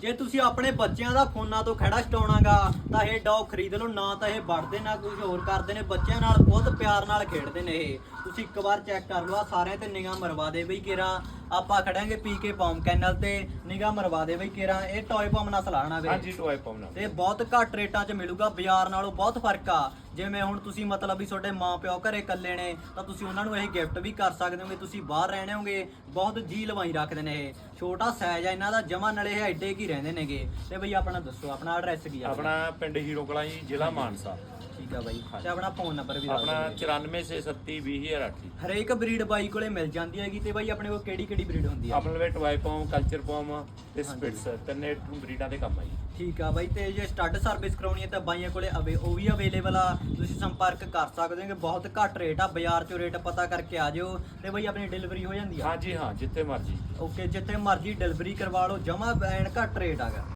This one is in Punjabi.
ਜੇ ਤੁਸੀਂ ਆਪਣੇ ਬੱਚਿਆਂ ਦਾ ਫੋਨਾਂ ਤੋਂ ਖੜਾ ਛਡਾਉਣਾਗਾ, ਤਾਂ ਇਹ ਡੌਗ ਖਰੀਦ ਲਓ, ਨਾ ਤਾਂ ਇਹ ਵੜਦੇ ਨਾ ਕੁਝ ਹੋਰ ਕਰਦੇ ਨੇ। ਬੱਚਿਆਂ ਨਾਲ ਬਹੁਤ ਪਿਆਰ ਨਾਲ ਖੇਡਦੇ ਨੇ ਇਹ। ਤੁਸੀਂ ਇੱਕ ਵਾਰ ਚੈੱਕ ਕਰ ਲਓ ਆ ਸਾਰਿਆਂ ਤੇ ਨਿਗਾਹ ਮਰਵਾ ਦੇ ਬਈ ਕਿਰਾ ਆਪਾਂ ਖੜਾਂਗੇ ਪੀਕੇ ਪੌਮ ਕੈਨਲ ਤੇ ਨਿਗਾਹ ਮਰਵਾ ਦੇ ਬਈ ਕੇਰਾ ਇਹ ਟੌਏ ਪੌਮ ਨਾਲ ਸਲਾਣਾ ਵੇ ਹਾਂਜੀ ਟੋਏ ਪਾਉਣਾ ਤੇ ਬਹੁਤ ਘੱਟ ਰੇਟਾਂ 'ਚ ਮਿਲੂਗਾ ਬਾਜ਼ਾਰ ਨਾਲੋਂ ਬਹੁਤ ਫ਼ਰਕ ਆ। ਜਿਵੇਂ ਹੁਣ ਤੁਸੀਂ ਮਤਲਬ ਵੀ ਤੁਹਾਡੇ ਮਾਂ ਪਿਓ ਘਰੇ ਇਕੱਲੇ ਨੇ ਤਾਂ ਤੁਸੀਂ ਉਹਨਾਂ ਨੂੰ ਇਹ ਗਿਫਟ ਵੀ ਕਰ ਸਕਦੇ ਹੋਗੇ ਤੁਸੀਂ ਬਾਹਰ ਰਹਿਣੇ ਹੋਗੇ ਬਹੁਤ ਜੀ ਲਵਾਈ ਰੱਖਦੇ ਨੇ ਇਹ। ਛੋਟਾ ਸਾਈਜ਼ ਆ ਇਹਨਾਂ ਦਾ ਜਮਾ ਨਾਲੇ ਇਹ ਐਡੇ ਕੀ ਰਹਿੰਦੇ ਨੇਗੇ। ਤੇ ਬਈ ਆਪਣਾ ਦੱਸੋ ਆਪਣਾ ਐਡਰੈਸ ਕੀ ਆ? ਆਪਣਾ ਪਿੰਡ ਹੀਰੋ ਕਲਾਂ ਜੀ ਜ਼ਿਲ੍ਹਾ ਮਾਨਸਾ। ਬਾਈ ਤੇ ਆਪਣਾ ਫੋਨ ਨੰਬਰ ਵੀ ਦੱਸ ਆਪਣਾ ਦਿਓ। 9467320008 ਹਰੇਕ ਬਰੀਡ ਬਾਈ ਕੋਲੇ ਮਿਲ ਜਾਂਦੀ ਹੈਗੀ ਤੇ ਬਾਈ ਆਪਣੇ ਕੋਲ ਕਿਹੜੀ ਕਿਹੜੀ ਬਰੀਡ ਹੁੰਦੀ ਆ? ਆਪਣੇ ਟੋਏ ਪਾਉਂ ਕਲਚਰ ਪਾਉਂ ਤੇ ਸਪਿਟਸ ਤਿੰਨੇ ਬਰੀਡਾਂ ਦੇ ਕੰਮ ਆ ਜੀ। ਠੀਕ ਆ ਬਾਈ ਤੇ ਜੇ ਸਟੱਡ ਸਰਵਿਸ ਕਰਾਉਣੀ ਹੈ ਤਾਂ ਬਾਈਆਂ ਕੋਲੇ ਅਵੇ ਉਹ ਵੀ ਅਵੇਲੇਬਲ ਆ। ਤੁਸੀਂ ਸੰਪਰਕ ਕਰ ਸਕਦੇ ਹੋ ਕਿ ਬਹੁਤ ਘੱਟ ਰੇਟ ਆ ਬਾਜ਼ਾਰ 'ਚੋਂ ਰੇਟ ਪਤਾ ਕਰਕੇ ਆ ਜਿਓ ਤੇ ਬਾਈ ਆਪਣੀ ਡਿਲੀਵਰੀ ਹੋ ਜਾਂਦੀ ਆ। ਹਾਂਜੀ ਹਾਂ ਜਿੱਥੇ ਮਰਜ਼ੀ। ਓਕੇ ਜਿੱਥੇ ਮਰਜ਼ੀ ਡਿਲੀਵਰੀ ਕਰਵਾ ਲਓ ਜਮਾ ਐਨ ਘੱਟ ਰੇਟ ਆਗਾ